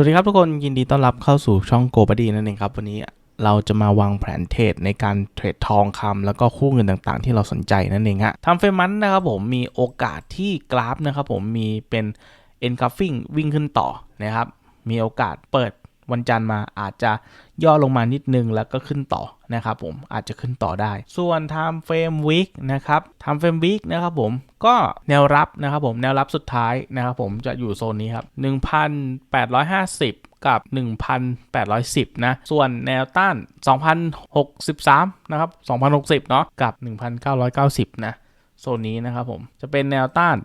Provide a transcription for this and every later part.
วัสดีครับทุกคนยินดีต้อนรับเข้าสู่ช่องโกบดีนั่นเองครับวันนี้เราจะมาวางแผนเทรดในการเทรดทองคำแล้วก็คู่เงินต่างๆ ที่เราสนใจนั่นเองฮะทำเฟรมันนะครับผมมีโอกาสที่กราฟนะครับผมมีเป็น e n c u f f i n g วิ่งขึ้นต่อนะครับมีโอกาสเปิด วันจันทร์มาอาจจะย่อลงมานิดนึงแล้วก็ขึ้นต่อนะครับผมอาจจะขึ้นต่อได้ ส่วน time frame week นะครับ time frame week นะครับผมก็แนวรับนะครับผมแนวรับสุดท้ายนะครับผมจะอยู่โซนนี้ครับ 1,850 กับ 1,810 นะ ส่วนแนวต้าน 2,063 นะครับ 2,060 เนาะกับ 1,990 นะ โซนนี้นะครับผมจะเป็นแนวต้าน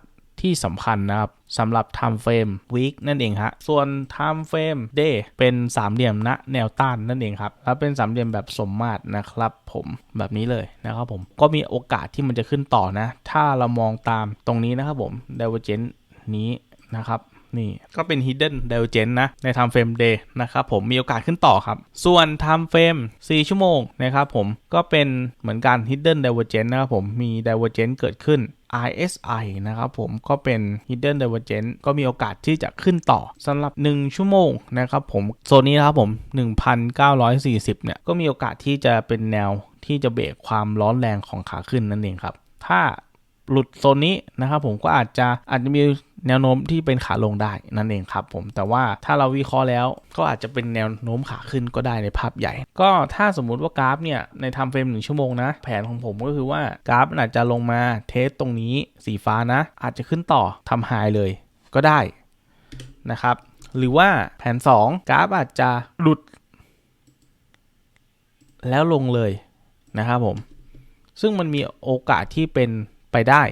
ที่สำคัญนะครับสำหรับ time frame week นั่นเองฮะ ส่วน time frame day เป็นสามเหลี่ยมณแนวต้านนั่นเองครับ แล้วเป็นสามเหลี่ยมแบบสมมาตรนะครับ ผมแบบนี้เลยนะครับผม ก็มีโอกาสที่มันจะขึ้นต่อนะ ถ้าเรามองตามตรงนี้นะครับผม divergence นี้นะครับ นี่ก็เป็น hidden divergence นะใน time frame day นะครับผมมีโอกาสขึ้นต่อครับ ส่วน time frame 4 ชั่วโมงนะครับผมก็เป็นเหมือนกัน hidden divergence นะครับผมมี divergence เกิดขึ้น RSI นะครับผมก็เป็น hidden divergence ก็มีโอกาสที่จะขึ้นต่อสำหรับ 1 ชั่วโมงนะครับผมโซนนี้นะครับผม 1,940 เนี่ย ก็มีโอกาสที่จะเป็นแนวที่จะเบรกความร้อนแรงของขาขึ้นนั่นเองครับ ถ้าหลุดโซนนี้นะครับผมก็อาจจะอาจจะมี แนวโน้มที่เป็นขาลงได้นั่นเองครับผมแต่ว่าถ้าเราวิเคราะห์แล้วก็อาจจะเป็นแนวโน้มขาขึ้นก็ได้ในภาพใหญ่ ก็ถ้าสมมุติว่ากราฟเนี่ยในทำเฟรมหนึ่งชั่วโมงนะ แผนของผมก็คือว่ากราฟอาจจะลงมาเทสตรงนี้สีฟ้านะ อาจจะขึ้นต่อทำไฮเลยก็ได้นะครับหรือว่าแผน 2 กราฟอาจจะหลุด แล้วลงเลยนะครับผม ซึ่งมันมีโอกาสที่เป็นไปได้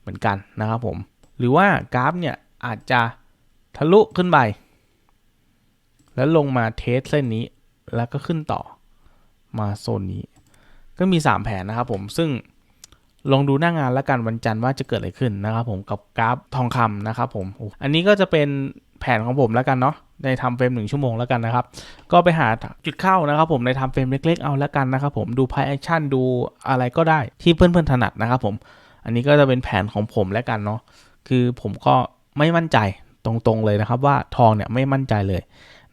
เหมือนกันนะครับผม หรือว่ากราฟเนี่ยอาจจะทะลุขึ้นไป แล้วลงมาเทสเส้นนี้แล้วก็ขึ้นต่อมาโซนนี้ ก็มี 3 แผนนะครับผมซึ่งลองดูหน้างานแล้วกันวันจันทร์ว่าจะเกิดอะไรขึ้นนะครับผมกับกราฟทองคำนะครับผมอันนี้ก็จะเป็นแผนของผมแล้วกันเนาะในทำเฟรมหนึ่งชั่วโมงแล้วกันนะครับ ก็ไปหาจุดเข้านะครับผมในทำเฟรมเล็ก ๆ เอาแล้วกันนะครับผมดูพายแอคชั่นดูอะไรก็ได้ที่เพื่อนๆถนัดนะครับผม อันนี้ก็จะเป็นแผนของผมแล้วกันเนาะ คือผมก็ไม่มั่นใจตรงๆเลยนะครับ ว่าทองเนี่ยไม่มั่นใจเลย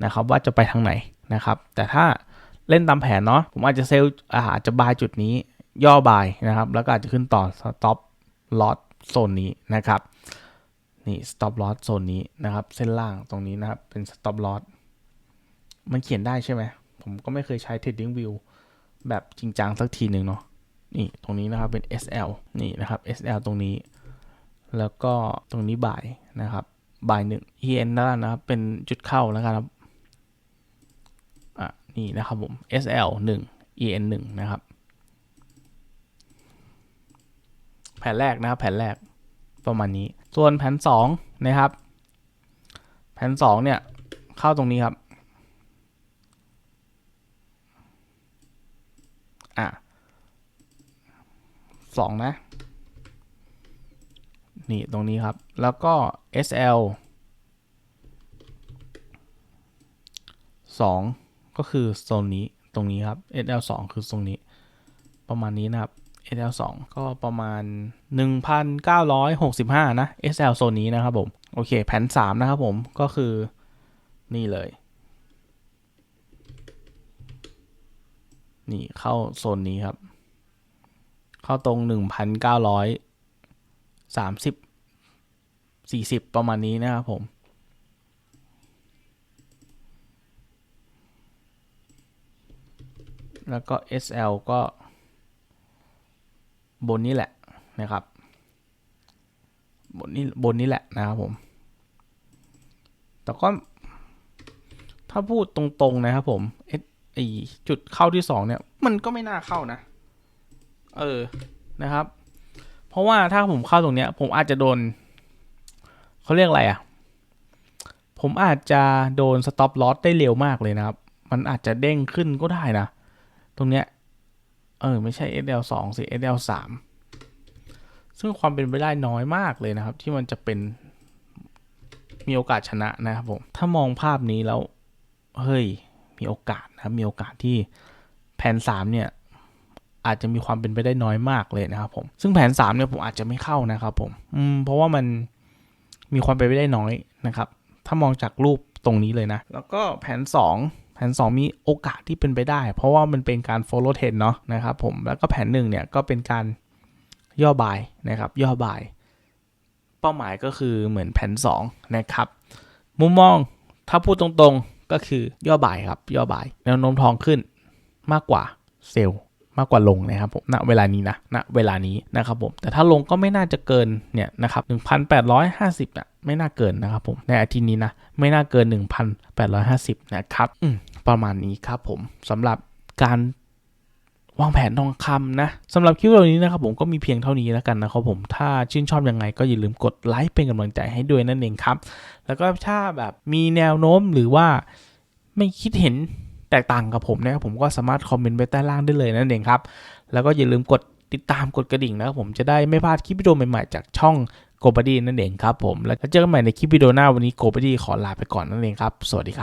นะครับ ว่าจะไปทางไหนนะครับ แต่ถ้าเล่นตามแผนเนาะผมอาจจะเซลอาจจะบายจุดนี้ย่อบายนะครับ แล้วก็อาจจะขึ้นต่อสต็อปลอตโซนนี้นะครับนี่ stop loss โซนนี้นะครับ เส้นล่างตรงนี้นะครับ เป็น stop loss มันเขียนได้ใช่ไหม ผมก็ไม่เคยใช้ trading view แบบจริงจังสักทีหนึ่งเนาะนี่ตรงนี้นะครับเป็น SL นี่นะครับ SL ตรงนี้ แล้วก็ตรงนี้บ่ายนะครับ บ่ายหนึ่ง EN แล้วกันนะครับ เป็นจุดเข้าแล้วกันครับ อะ นี่นะครับผม SL 1 EN 1นะครับ แผนแรกนะครับ แผนแรกประมาณนี้ ส่วนแผน2นะครับ แผน2เนี่ย เข้าตรงนี้ครับ อะสองนะ นี่ตรงนี้ครับ แล้วก็ SL 2 ก็คือโซนนี้ตรงนี้ครับ SL 2 คือตรงนี้ ประมาณนี้นะครับ SL 2 ก็ประมาณ 1,965 นะ SL โซนนี้นะครับผม โอเค แผน 3 นะครับผมก็คือนี่เลย นี่เข้าโซนนี้ครับ เข้าตรง 1,930 40 ประมาณนี้นะครับผม แล้วก็ SL ก็บนนี้แหละนะครับ บนนี้บนนี้แหละนะครับผม แต่ก็ถ้าพูดตรงๆนะครับผมเอไอจุดเข้าที่สองเนี่ย มันก็ไม่น่าเข้านะ เออนะครับ เพราะว่าถ้าผมเข้าตรงเนี้ย ผมอาจจะโดนเขาเรียกอะไรอะ่ะ ผมอาจจะโดนสต็อปลอสได้เร็วมากเลยนะครับ มันอาจจะเด้งขึ้นก็ได้นะ ตรงเนี้ย เออ ไม่ใช่ SL 2สิ SL 3ซึ่งความเป็นไปได้น้อยมากเลยนะครับ ที่มันจะเป็นมีโอกาสชนะนะครับผม ถ้ามองภาพนี้แล้ว เฮ้ย มีโอกาสนะครับมีโอกาสที่แผน3เนี่ย อาจจะมีความเป็นไปได้น้อยมากเลยนะครับผมซึ่งแผน3เนี่ยผมอาจจะไม่เข้านะครับผมอืมเพราะว่ามันมีความเป็นไปได้น้อยนะครับ ถ้ามองจากรูปตรงนี้เลยนะ แล้วก็แผน 2 แผน 2 มีโอกาสที่เป็นไปได้ เพราะว่ามันเป็นการ follow trend เนาะนะครับผมแล้วก็แผน1เนี่ยก็เป็นการย่อบายนะครับ ย่อบาย เป้าหมายก็คือเหมือนแผน 2 นะครับ มุมมองถ้าพูดตรงๆก็คือย่อบ่ายครับ ย่อบ่ายแนวโน้มทองขึ้นมากกว่าเซลล์ มากกว่าลงนะครับผมณเวลานี้นะณเวลานี้นะครับผมแต่ถ้าลงก็ไม่น่าจะเกินเนี่ยนะครับ1,850นะไม่น่าเกินนะครับผมในอาทิตย์นี้นะไม่น่าเกิน 1,850นะครับประมาณนี้ครับผมสำหรับการวางแผนทองคำนะสำหรับคลิปวิดีโอนี้นะครับผมก็มีเพียงเท่านี้แล้วกันนะครับผมถ้าชื่นชอบยังไงก็อย่าลืมกดไลค์เป็นกำลังใจให้ด้วยนั่นเองครับ แล้วก็ถ้าแบบมีแนวโน้มหรือว่าไม่คิดเห็น แตกต่างกับผมนะครับผมก็สามารถคอมเมนต์ไว้ใต้ล่างได้เลยนั่นเองครับ แล้วก็อย่าลืมกดติดตามกดกระดิ่งนะครับผมจะได้ไม่พลาดคลิปวิดีโอใหม่ๆจากช่องโกบดีนั่นเองครับผมแล้วเจอกันใหม่ในคลิปวิดีโอหน้าวันนี้โกบดีขอลาไปก่อนนั่นเองครับ สวัสดีครับ